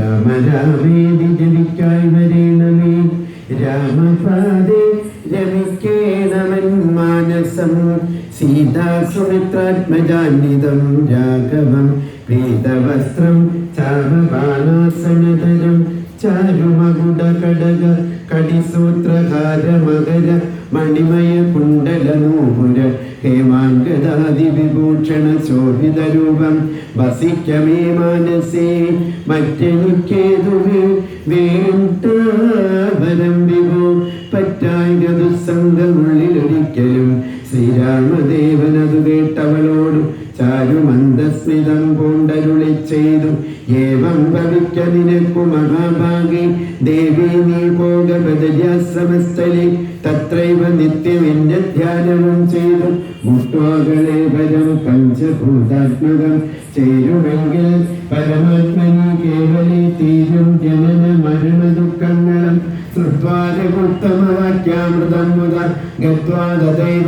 രാമ രാമേതി ജപിക്കായി വരേണമേ. രാമപാദേ രമിക്കേണമൻ മാനസം. സീതാസുമിത്രാത്മജാന്വിതം രാഘവം. പീതവസ്ത്രം ചാമബാണാസനതരം ചാരുമകുട കടക കടിസൂത്രഹാര മകര മണിമയ കുണ്ടല നൂപുര ഹേമാംഗദാതി വിഭൂഷണ ശോഭിത രൂപം വസിക്കമേ മാനസേ മറ്റെനിക്കേതു വേണ്ട വരം വിഭോ. പറ്റായിക ദുസ്സംഗമുള്ളിലൊരിക്കലും ശ്രീരാമദേവനതു കേട്ടവളോട് ചാരുമന്ദസ്മിതം പൂണ്ടരുളി ചെയ്തു. ഏവം ഭവിക്ക നിനക്കു മഹാഭാഗി ദേവി നീ പോക ബദര്യാശ്രമസ്ഥലി തത്രൈവ നിത്യമെന്റെ ധ്യാനവും ചെയ്തു. മുട്ടോകളെ വരം പഞ്ചഭൂതാത്മകം ചേരുമെങ്കിൽ പരമാത്മനി കേവലി തീരും ജനന മരണതും ശ്രുത്വാരകുത്തമവാക്യാമൃതം മുതൽ ഗത്വാദൈവ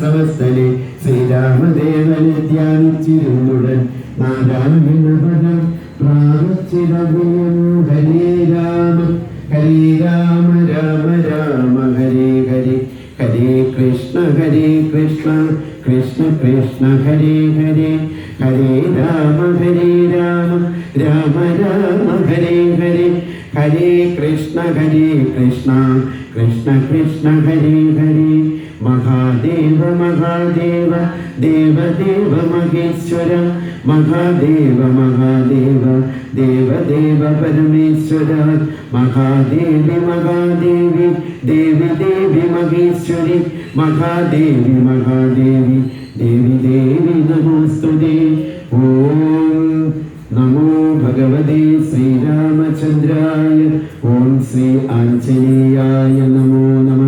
സമസ്തനെ ശ്രീരാമദേവനെ ധ്യാനിച്ചിരുന്നുടൻ നാരായണപദം പ്രാപിച്ചിരവിയം ഹരേ രാമ ഹരേ രാമ രാമ രാമ ഹരേ ഹരേ ഹരേ കൃഷ്ണ ഹരേ കൃഷ്ണ കൃഷ്ണ കൃഷ്ണ ഹരേ ഹരേ ഹരേ രാമ ഹരേ രാമ രാമ രാമ ഹരേ ഹരേ. ഹരേ കൃഷ്ണ ഹരേ കൃഷ്ണ കൃഷ്ണ കൃഷ്ണ ഹരേ ഹരേ മഹാദേവ മഹാദേവ ദേവദേവ മഹേശ്വര മഹാദേവ മഹാദേവ ദേവദേവ പരമേശ്വര മഹാദേവി മഹാദേവി ദേവി ദേവി മഹേശ്വരി മഹാദേവി മഹാദേവി ദേവി ദേവി നമോസ്തുതേ ഓം നമോ ഭഗവതേ ശ്രീരാമചന്ദ്രായ ഓം ശ്രീ ആഞ്ജനേയായ നമോ നമ.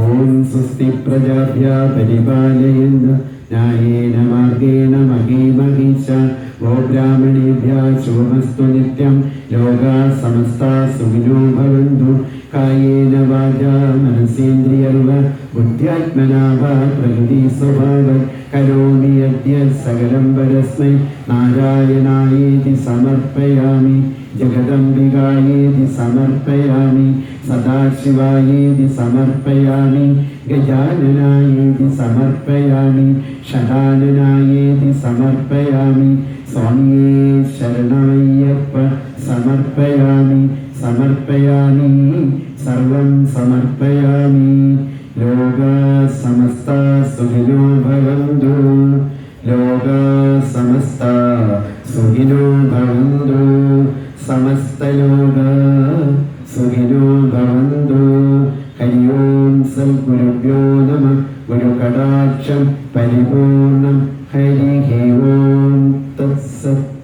ഓം സ്വസ്തി പ്രജാഭ്യ പരിപാലയന്ത ന്യായേന മാർഗേണ മഹീമഹീശ ഓ ബ്രാഹ്മണേഭ്യ ശുഭമസ്തു നിത്യം. ലോകാ സമസ്ത സുഖിനോ ഭവന്തു. കായേന വാചാ മനസേന്ദ്രിയർവ. ബുദ്ധ്യാത്മനാഭ പ്രകൃതി സ്വഭാവ. കരോമി അദ്യ സകലം പരസ്മൈ. നാരായണായേതി സമർപ്പയാമി. ജഗദംബികായേതി സമർപ്പയാമി. സദാശിവായേതി സമർപ്പയാമി. ഗജാനനായേതി സമർപ്പയാമി. ഷടാനനായേതി സമർപ്പയാമി. സ്വാമിയേ ശരണമയ്യപ്പ സമർപ്പയാമി സമർപ്പയാമി സർവം സമർപ്പയാമി. ലോക സമസ്ത സുഖിനോ ഭവന്തു ലോക സമസ്ത സുഖിനോ ഭവന്തു. സമസ്തലോക സുഖിനോ ഭവന്തു. ഹരി ഓം സദ്ഗുരുഭ്യോ നമ ഗുരുകടാക്ഷം പരിപൂർണം ഹരി ഓം തത്സത്.